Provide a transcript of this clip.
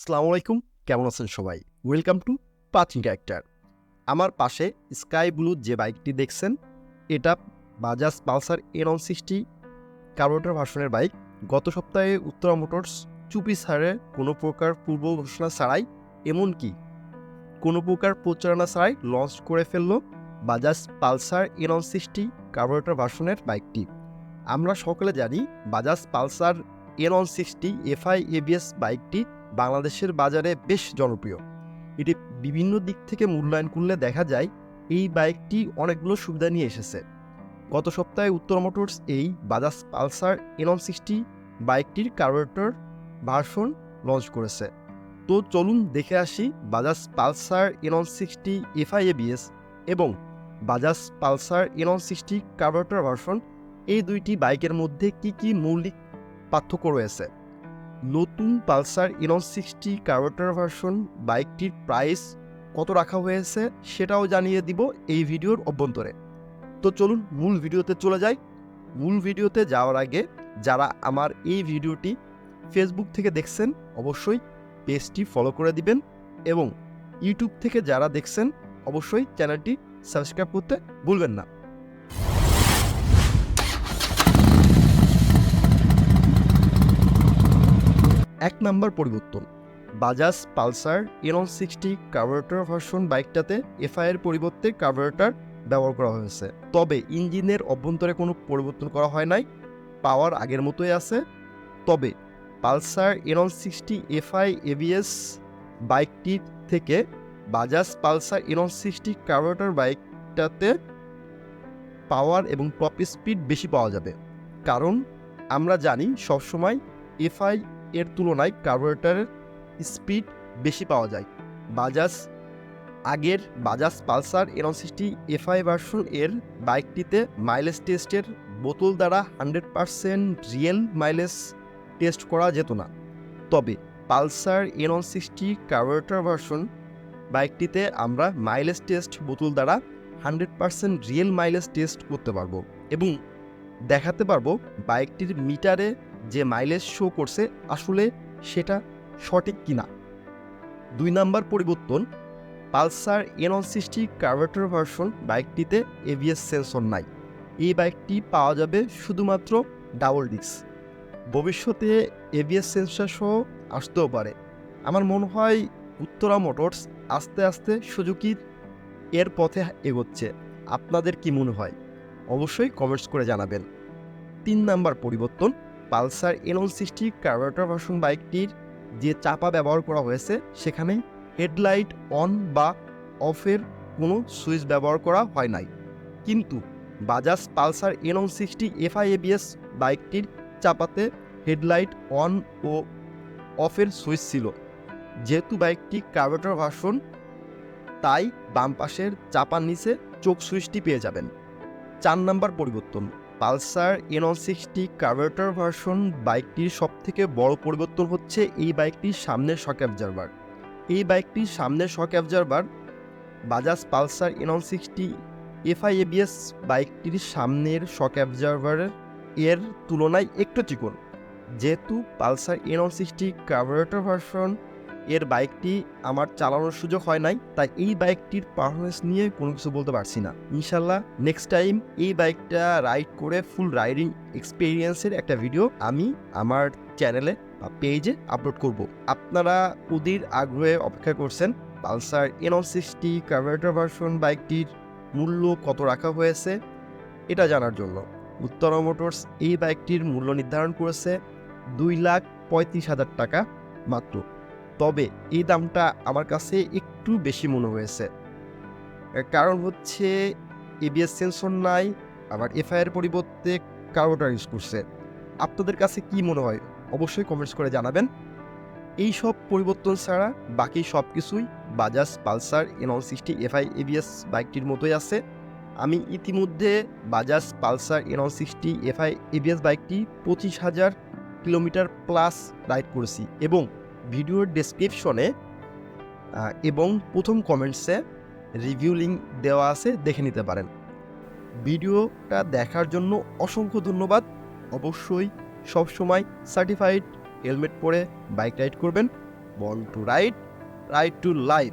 আসসালামু আলাইকুম, কেমন আছেন সবাই? ওয়েলকাম টু পাচিং ক্যারেক্টার আমার পাশে স্কাই ব্লু যে বাইকটি দেখছেন, এটা Bajaj Pulsar N one sixty carburettor ভার্সনের বাইক। গত সপ্তাহে উত্তরা মোটরস চুপি ছাড়ে কোনো প্রকার পূর্ব ঘোষণা ছাড়াই, এমনকি কোনো প্রকার প্রচারণা ছাড়াই লঞ্চ করে ফেলল Bajaj Pulsar N one sixty carburettor ভার্সনের বাইকটি। আমরা সকলে জানি Bajaj Pulsar N one sixty F I A B S বাইকটি বাংলাদেশের বাজারে বেশ জনপ্রিয়। এটি বিভিন্ন দিক থেকে মূল্যায়ন করলে দেখা যায় এই বাইকটি অনেকগুলো সুবিধা নিয়ে এসেছে। গত সপ্তাহে উত্তর মোটরস এই Bajaj Pulsar N one sixty বাইকটির কার্বোরেটর ভার্সন লঞ্চ করেছে। তো চলুন দেখে আসি Bajaj Pulsar N one sixty F I A B S এবং Bajaj Pulsar N one sixty carburettor version এই দুইটি বাইকের মধ্যে কি কি মৌলিক পার্থক্য রয়েছে। নতুন Pulsar N one sixty carburettor version বাইকটির প্রাইস কত রাখা হয়েছে সেটাও জানিয়ে দিব এই ভিডিওর অভ্যন্তরে। তো চলুন মূল ভিডিওতে চলে যাই। মূল ভিডিওতে যাওয়ার আগে যারা আমার এই ভিডিওটি ফেসবুক থেকে দেখছেন, অবশ্যই পেজটি ফলো করে দিবেন এবং ইউটিউব থেকে যারা দেখছেন, অবশ্যই চ্যানেলটি সাবস্ক্রাইব করতে ভুলবেন না। এক নম্বর পরিবর্তন। Bajaj Pulsar N one sixty carburettor version বাইকটাতে এফআইয়ের পরিবর্তে কার্বোরেটর ব্যবহার করা হয়েছে। তবে ইঞ্জিনের অভ্যন্তরে কোনো পরিবর্তন করা হয় নাই, পাওয়ার আগের মতোই আছে। তবে Pulsar N sixty FI ABS বাইকটি থেকে Bajaj Pulsar N sixty carburettor বাইকটাতে power এবং টপ স্পিড বেশি পাওয়া যাবে। কারণ আমরা জানি সবসময় এফআই এর তুলনায় কার্বোরেটরের স্পিড বেশি পাওয়া যায়। বাজাজ আগের Bajaj Pulsar N sixty FI version এর বাইকটিতে মাইলেজ টেস্টের বোতল দ্বারা hundred percent real mileage test করা যেত না। তবে Pulsar N sixty carburettor version বাইকটিতে আমরা মাইলেজ টেস্ট বোতল দ্বারা hundred percent real mileage test করতে পারব এবং দেখাতে পারব বাইকটির মিটারে যে মাইলেজ শো করছে, আসলে সেটা সঠিক কিনা? দুই নাম্বার পরিবর্তন, Pulsar N sixty carburettor version বাইকটিতে ABS sensor নাই। এই বাইকটি পাওয়া যাবে শুধুমাত্র ডাবল ডিস্ক ভবিষ্যতে এভিএস সেন্সর সহ আসতেও পারে। আমার মনে হয় উত্তরা মোটরস আস্তে আস্তে সুজুকির এর পথে এগোচ্ছে। আপনাদের কি মনে হয়? অবশ্যই কমেন্টস করে জানাবেন। তিন নাম্বার পরিবর্তন Pulsar N sixty carburettor version বাইকটির যে চাপা ব্যবহার করা হয়েছে, সেখানে হেডলাইট অন বা অফের কোনো সুইচ ব্যবহার করা হয় নাই। কিন্তু Bajaj Pulsar N sixty FI ABS বাইকটির চাপাতে হেডলাইট অন ও অফের সুইচ ছিল। যেহেতু বাইকটি কার্বোরেটর ভার্সন, তাই বাম পাশের চাপার নিচে চোখ সুইচটি পেয়ে যাবেন। চার নাম্বার পরিবর্তন। Pulsar N sixty carburettor version বাইকটির সবথেকে বড় পরিবর্তন হচ্ছে এই বাইকটির সামনের শক অ্যাবজারভার এই বাইকটির সামনের shock absorber Bajaj Pulsar N sixty FI ABS বাইকটির সামনের শক অ্যাবজারভার এর তুলনায় একটু চিকন। যেহেতু Pulsar N sixty carburettor version এর বাইকটি আমার চালানোর সুযোগ হয় নাই, তাই এই বাইকটির পারফরমেন্স নিয়ে কোনো কিছু বলতে পারছি না। ইনশাল্লাহ নেক্সট টাইম এই বাইকটা রাইড করে ফুল রাইডিং এক্সপিরিয়েন্সের একটা ভিডিও আমি আমার চ্যানেলে বা পেজে আপলোড করব। আপনারা অধীর আগ্রহে অপেক্ষা করছেন, Pulsar N sixty carburettor version বাইকটির মূল্য কত রাখা হয়েছে, এটা জানার জন্য। উত্তরা মোটরস এই বাইকটির মূল্য নির্ধারণ করেছে দুই লাখ পঁয়ত্রিশ হাজার টাকা মাত্র। তবে এই দামটা আমার কাছে একটু বেশি মনে হয়েছে। কারণ হচ্ছে এবিএস সেন্সর নাই, আবার এফআইআর পরিবর্তে কার্বোটার ইউজ করছে। আপনাদের কাছে কি মনে হয়? অবশ্যই কমেন্টস করে জানাবেন। এই সব পরিবর্তন ছাড়া বাকি সব কিছুই Bajaj Pulsar N sixty FI ABS বাইকটির মতোই আছে। আমি ইতিমধ্যে Bajaj Pulsar N sixty FI ABS বাইকটি পঁচিশ হাজার কিলোমিটার প্লাস রাইড করেছি এবং ভিডিওর ডেসক্রিপশনে এবং প্রথম কমেন্টসে রিভিউ লিঙ্ক দেওয়া আছে, দেখে নিতে পারেন। ভিডিওটা দেখার জন্য অসংখ্য ধন্যবাদ। অবশ্যই সবসময় সার্টিফাইড হেলমেট পরে বাইক রাইড করবেন। Born to ride ride to life